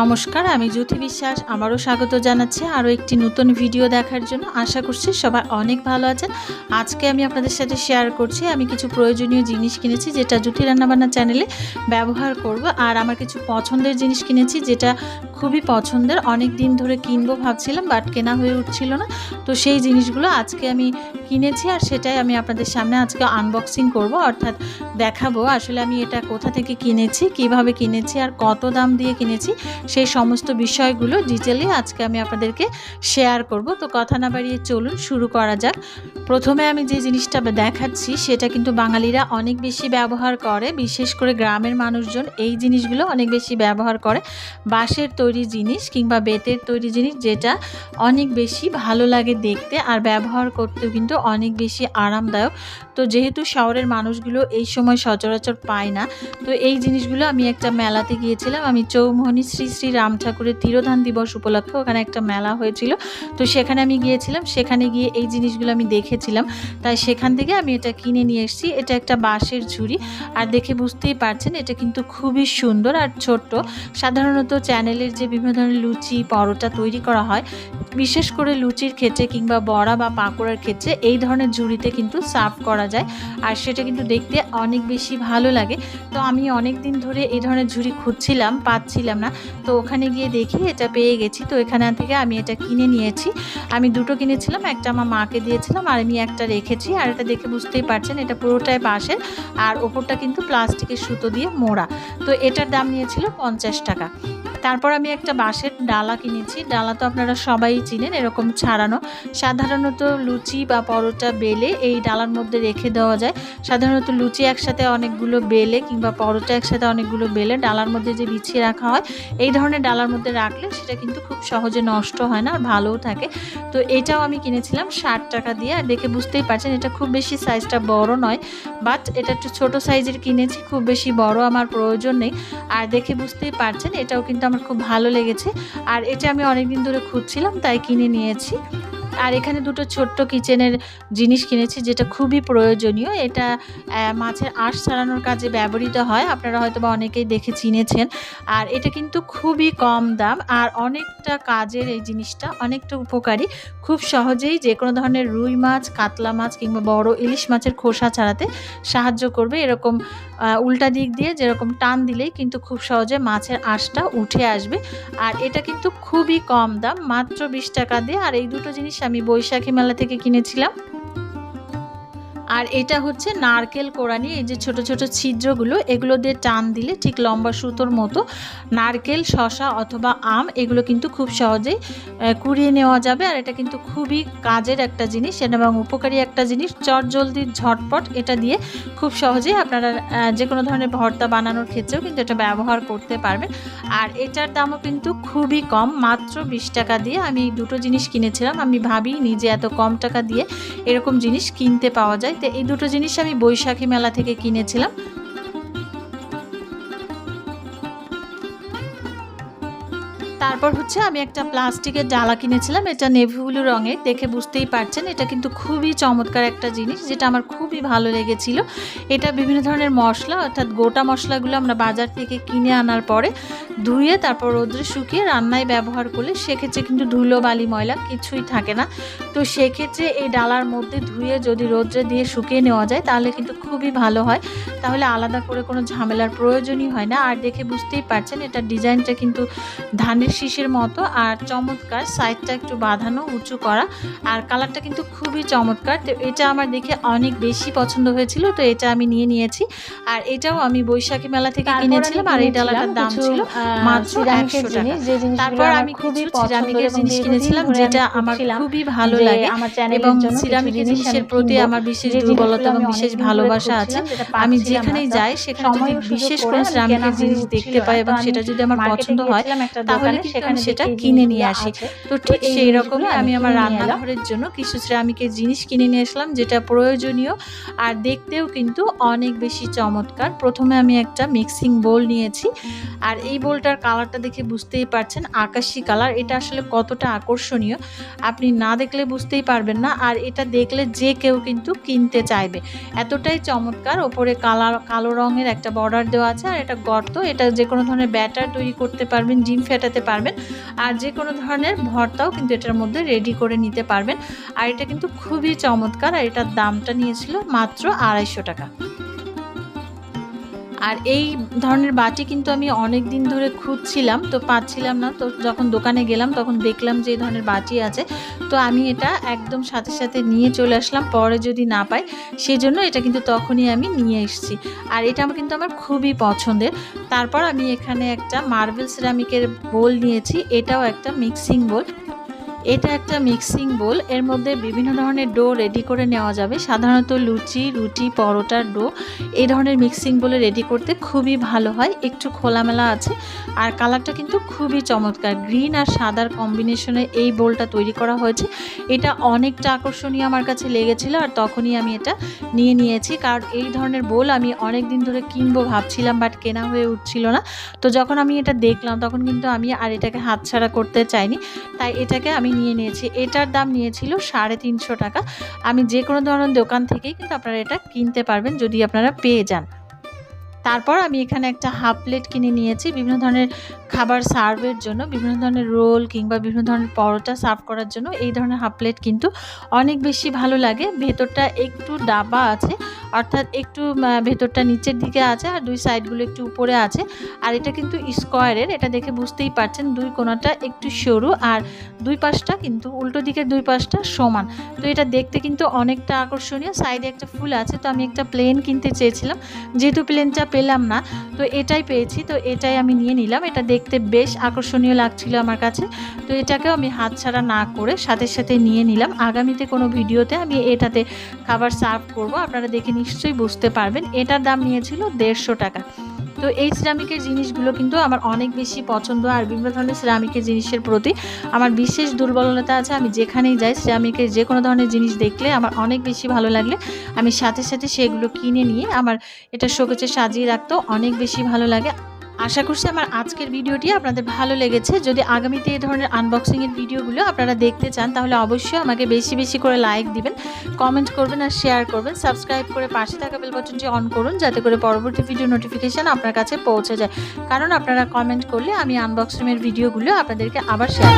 নমস্কার, আমি জ্যোতি বিশ্বাস। আমারও স্বাগত জানাচ্ছি আরও একটি নতুন ভিডিও দেখার জন্য। আশা করছি সবাই অনেক ভালো আছেন। আজকে আমি আপনাদের সাথে শেয়ার করছি। আমি কিছু প্রয়োজনীয় জিনিস কিনেছি যেটা জ্যোতি রান্নাবান্না চ্যানেলে ব্যবহার করব। আর আমার কিছু পছন্দের জিনিস কিনেছি যেটা খুবই পছন্দের। অনেক দিন ধরে কিনবো ভাবছিলাম বাট কেনা হয়ে উঠছিল না। তো সেই জিনিসগুলো আজকে আমি কিনেছি আর সেটাই আমি আপনাদের সামনে আজকে আনবক্সিং করব, অর্থাৎ দেখাবো আসলে আমি এটা কোথা থেকে কিনেছি, কীভাবে কিনেছি আর কত দাম দিয়ে কিনেছি, সেই সমস্ত বিষয়গুলো ডিটেলে আজকে আমি আপনাদেরকে শেয়ার করব। তো কথা না বাড়িয়ে চলুন, শুরু করা যাক। প্রথমে আমি যে জিনিসটা দেখাচ্ছি, সেটা কিন্তু বাঙালিরা অনেক বেশি ব্যবহার করে, বিশেষ করে গ্রামের মানুষজন এই জিনিসগুলো অনেক বেশি ব্যবহার করে। বাঁশের তৈরি জিনিস কিংবা বেতের তৈরি জিনিস যেটা অনেক বেশি ভালো লাগে দেখতে আর ব্যবহার করতেও কিন্তু অনেক বেশি আরামদায়ক। তো যেহেতু শহরের মানুষগুলো এই সময় সচরাচর পায় না, তো এই জিনিসগুলো আমি একটা মেলাতে গিয়েছিলাম। আমি চৌমোহনী শ্রী শ্রী রাম ঠাকুরের তিরোধান দিবস উপলক্ষে ওখানে একটা মেলা হয়েছিল। তো সেখানে আমি গিয়েছিলাম, সেখানে গিয়ে এই জিনিসগুলো আমি দেখেছিলাম। তাই সেখান থেকে আমি এটা কিনে নিয়ে এসেছি। এটা একটা বাঁশের ঝুড়ি। আর দেখে বুঝতেই পারছেন, এটা কিন্তু খুবই সুন্দর আর ছোট্ট। সাধারণত চ্যানেলের যে বিভিন্ন ধরনের লুচি, পরোটা তৈরি করা হয়, বিশেষ করে লুচির ক্ষেত্রে কিংবা বড়া বা পাকোড়ার ক্ষেত্রে এই ধরনের ঝুড়িতে কিন্তু সার্ভ করা যায়। আর সেটা কিন্তু দেখতে অনেক বেশি ভালো লাগে। তো আমি অনেক দিন ধরে এই ধরনের ঝুড়ি খুঁজছিলাম, পাচ্ছিলাম না। তো ওখানে গিয়ে দেখি এটা পেয়ে গেছি। তো এখানে থেকে আমি এটা কিনে নিয়েছি। আমি দুটো কিনেছিলাম, একটা আমার মাকে দিয়েছিলাম আর আমি একটা রেখেছি। আর এটা দেখে বুঝতেই পারছেন, এটা পুরোটাই বাঁশের। আর ওপরটা কিন্তু প্লাস্টিকের সুতো দিয়ে মোড়া। তো এটার দাম নিয়েছিল পঞ্চাশ টাকা। তারপর আমি একটা বাঁশের ডালা কিনেছি। ডালা তো আপনারা সবাই চিনেন, এরকম ছাড়ানো। সাধারণত লুচি বা পরোটা বেলে এই ডালার মধ্যে রেখে দেওয়া যায়। সাধারণত লুচি একসাথে অনেকগুলো বেলে কিংবা পরোটা একসাথে অনেকগুলো বেলে ডালার মধ্যে যে বিছিয়ে রাখা হয়, এই ধরনের ডালার মধ্যে রাখলে সেটা কিন্তু খুব সহজে নষ্ট হয় না আর ভালোও থাকে। তো এটাও আমি কিনেছিলাম ষাট টাকা দিয়ে। আর দেখে বুঝতেই পারছেন, এটা খুব বেশি সাইজটা বড় নয়, বাট এটা একটু ছোটো সাইজের কিনেছি, খুব বেশি বড় আমার প্রয়োজন নেই। আর দেখে বুঝতেই পারছেন, এটাও কিন্তু আমার খুব ভালো লেগেছে। আর এটা আমি অনেক দিন ধরে খুঁজছিলাম, তাই কিনে নিয়েছি। আর এখানে দুটো ছোট্ট কিচেনের জিনিস কিনেছি, যেটা খুবই প্রয়োজনীয়। এটা মাছের আঁশ ছাড়ানোর কাজে ব্যবহৃত হয়, আপনারা হয়তো বা অনেকেই দেখে চিনেছেন। আর এটা কিন্তু খুবই কম দাম, আর অনেকটা কাজের এই জিনিসটা অনেকটা উপকারী। খুব সহজেই যে কোনো ধরনের রুই মাছ, কাতলা মাছ কিংবা বড় ইলিশ মাছের খোসা ছাড়াতে সাহায্য করবে, এরকম উল্টা দিক দিয়ে যেরকম টান দিলেই কিন্তু খুব সহজে মাছের আঁশটা উঠে আসবে। আর এটা কিন্তু খুবই কম দাম, মাত্র বিশ টাকা দিয়ে। আর এই দুটো জিনিস আমি বৈশাখী মেলা থেকে কিনেছিলাম। আর এটা হচ্ছে নারকেল কোড়ানি এই যে ছোট ছোট ছিদ্রগুলো, এগুলো দিয়ে টান দিলে ঠিক লম্বা সুতোর মতো নারকেল শশা অথবা আম, এগুলো কিন্তু খুব সহজেই কুড়িয়ে নেওয়া যাবে। আর এটা কিন্তু খুবই কাজের একটা জিনিস এবং উপকারী একটা জিনিস। চট জলদি ঝটপট এটা দিয়ে খুব সহজেই আপনারা যে কোনো ধরনের ভর্তা বানানোর ক্ষেত্রেও কিন্তু এটা ব্যবহার করতে পারবেন। আর এটার দামও কিন্তু খুবই কম, মাত্র বিশ টাকা দিয়ে। আমি দুটো জিনিস কিনেছিলাম, আমি ভাবি নিজে এত কম টাকা দিয়ে এরকম জিনিস কিনতে পাওয়া যায়। তো এই দুটো জিনিস আমি বৈশাখী মেলা থেকে কিনেছিলাম। তারপর হচ্ছে আমি একটা প্লাস্টিকের ডালা কিনেছিলাম, এটা নেভি ব্লু রঙের দেখে বুঝতেই পারছেন, এটা কিন্তু খুবই চমৎকার একটা জিনিস, যেটা আমার খুবই ভালো লেগেছিল। এটা বিভিন্ন ধরনের মশলা, অর্থাৎ গোটা মশলাগুলো আমরা বাজার থেকে কিনে আনার পরে ধুয়ে তারপর রোদ্রে শুকিয়ে রান্নায় ব্যবহার করলে সেক্ষেত্রে কিন্তু ধুলো, বালি, ময়লা কিছুই থাকে না। তো সেক্ষেত্রে এই ডালার মধ্যে ধুয়ে যদি রোদ্রে দিয়ে শুকিয়ে নেওয়া যায়, তাহলে কিন্তু খুবই ভালো হয়। তাহলে আলাদা করে কোনো ঝামেলার প্রয়োজনই হয় না। আর দেখে বুঝতেই পারছেন এটা ডিজাইনটা কিন্তু ধানের শীষের মতো আর চমৎকার সাইডটা একটু বাঁধানো উঁচু করা আর কালারটা কিন্তু খুবই চমৎকার। তো এটা আমার দেখে অনেক বেশি পছন্দ হয়েছিল তো এটা আমি নিয়ে নিয়েছি। আর এটাও আমি বৈশাখী মেলা থেকে কিনেছিলাম আর এই ডালাটার দাম ছিল মাত্র একশো টাকা। তারপর আমি খুবই সিরামিকের জিনিস কিনেছিলাম যেটা আমার খুবই ভালো লাগে এবং সিরামিকের জিনিসের প্রতি আমার বিশেষ দুর্বলতা এবং বিশেষ ভালোবাসা আছে। আমি যেখানেই যাই সেখানে যদি বিশেষ করে সিরামিকের জিনিস দেখতে পাই এবং সেটা যদি আমার পছন্দ হয় তাহলে সেখানে সেটা কিনে নিয়ে আসি। তো ঠিক সেই রকমই আমি আমার রান্নাঘরের জন্য কিছু সিরামিকের জিনিস কিনে নিয়ে আসলাম যেটা প্রয়োজনীয়। আর দেখতেও কিন্তু অনেক বেশি চমৎকার। প্রথমে আমি একটা মিক্সিং বোল নিয়েছি। আর এই বোলটার কালারটা দেখে বুঝতেই পারছেন আকাশি কালার। এটা আসলে কতটা আকর্ষণীয় আপনি না দেখলে বুঝতেই পারবেন না। আর এটা দেখলে যে কেউ কিন্তু কিনতে চাইবে। এতটাই চমৎকার ওপরে কালার কালো রঙের একটা বর্ডার দেওয়া আছে। আর এটা গর্ত এটা যে কোনো ধরনের ব্যাটার তৈরি করতে পারবেন ডিম ফেটাতে পারবেন। আর যে কোনো ধরনের ভর্তাও কিন্তু এটার মধ্যে রেডি করে নিতে পারবেন। আর এটা কিন্তু খুবই চমৎকার, আর এটার দামটা নিয়েছিল মাত্র আড়াইশো টাকা। আর এই ধরনের বাটি কিন্তু আমি অনেক দিন ধরে খুঁজছিলাম, তো পাচ্ছিলাম না। তো যখন দোকানে গেলাম, তখন দেখলাম যে এই ধরনের বাটি আছে। তো আমি এটা একদম সাথে সাথে নিয়ে চলে আসলাম, পরে যদি না পাই, সেজন্য এটা কিন্তু তখনই আমি নিয়ে এসেছি। আর এটা আমার কিন্তু আমার খুবই পছন্দের। তারপর আমি এখানে একটা মার্বেল সিরামিকের বোল নিয়েছি, এটাও একটা মিক্সিং বোল। এটা একটা মিক্সিং বোল এর মধ্যে বিভিন্ন ধরনের ডো রেডি করে নেওয়া যাবে। সাধারণত লুচি, রুটি, পরোটার ডো এই ধরনের মিক্সিং বোলে রেডি করতে খুবই ভালো হয়। একটু খোলামেলা আছে। আর কালারটা কিন্তু খুবই চমৎকার। গ্রিন আর সাদার কম্বিনেশনে এই বোলটা তৈরি করা হয়েছে। এটা অনেকটা আকর্ষণীয় আমার কাছে লেগেছিল আর তখনই আমি এটা নিয়ে নিয়েছি। কারণ এই ধরনের বোল আমি অনেক দিন ধরে কিনবো ভাবছিলাম বাট কেনা হয়ে উঠছিল না। তো যখন আমি এটা দেখলাম, তখন কিন্তু আমি আর এটাকে হাতছাড়া করতে চাইনি। তাই এটাকে আমি নিয়ে নিয়েছি। এটার দাম নিয়েছিল সাড়ে তিনশো টাকা। আমি যে কোনো ধরনের দোকান থেকেই কিন্তু আপনারা এটা কিনতে পারবেন যদি আপনারা পেয়ে যান। তারপর আমি এখানে একটা হাফ প্লেট কিনে নিয়েছি। বিভিন্ন ধরনের খাবার সার্ভের জন্য, বিভিন্ন ধরনের রোল কিংবা বিভিন্ন ধরনের পরোটা সার্ভ করার জন্য এই ধরনের হাফ প্লেট কিন্তু অনেক বেশি ভালো লাগে। ভেতরটা একটু ডাবা আছে। অর্থাৎ একটু ভেতরটা নিচের দিকে আছে আর দুই সাইডগুলো একটু উপরে আছে। আর এটা কিন্তু স্কোয়ারের, এটা দেখে বুঝতেই পারছেন, দুই কোণাটা একটু সরু আর দুই পাশটা কিন্তু, উল্টো দিকের দুই পাশটা সমান। তো এটা দেখতে কিন্তু অনেকটা আকর্ষণীয়। সাইডে একটা ফুল আছে, তো আমি একটা প্লেন কিনতে চেয়েছিলাম। যেহেতু প্লেনটা পেলাম না, তো এটাই পেয়েছি, তো এটাই আমি নিয়ে নিলাম। এটা দেখতে বেশ আকর্ষণীয় লাগছিল আমার কাছে। তো এটাকেও আমি হাতছাড়া না করে সাথে সাথে নিয়ে নিলাম। আগামীতে কোনো ভিডিওতে আমি এটাতে খাবার সার্ভ করব। আপনারা দেখে নিশ্চয়ই বুঝতে পারবেন, এটার দাম নিয়েছিল দেড়শো টাকা। তো এই সিরামিকের জিনিসগুলো কিন্তু আমার অনেক বেশি পছন্দ, আর বিভিন্ন ধরনের সিরামিকের জিনিসের প্রতি আমার বিশেষ দুর্বলতা আছে। আমি যেখানেই যাই সিরামিকের যে কোনো ধরনের জিনিস দেখলে আমার অনেক বেশি ভালো লাগলে আমি সাথে সাথে সেগুলো কিনে নিয়ে আমার এটা শোকেচে সাজিয়ে রাখতেও অনেক বেশি ভালো লাগে। আশা করছি আমার আজকের ভিডিওটি আপনাদের ভালো লেগেছে। যদি আগামীতে এই ধরনের আনবক্সিংয়ের ভিডিওগুলো আপনারা দেখতে চান, তাহলে অবশ্যই আমাকে বেশি বেশি করে লাইক দিবেন কমেন্ট করবেন আর শেয়ার করবেন। সাবস্ক্রাইব করে পাশে থাকা বেল বাটনটি অন করুন, যাতে করে পরবর্তী ভিডিও নোটিফিকেশান আপনার কাছে পৌঁছে যায়। কারণ আপনারা কমেন্ট করলে আমি আনবক্সিংয়ের ভিডিওগুলো আপনাদেরকে আবার শেয়ার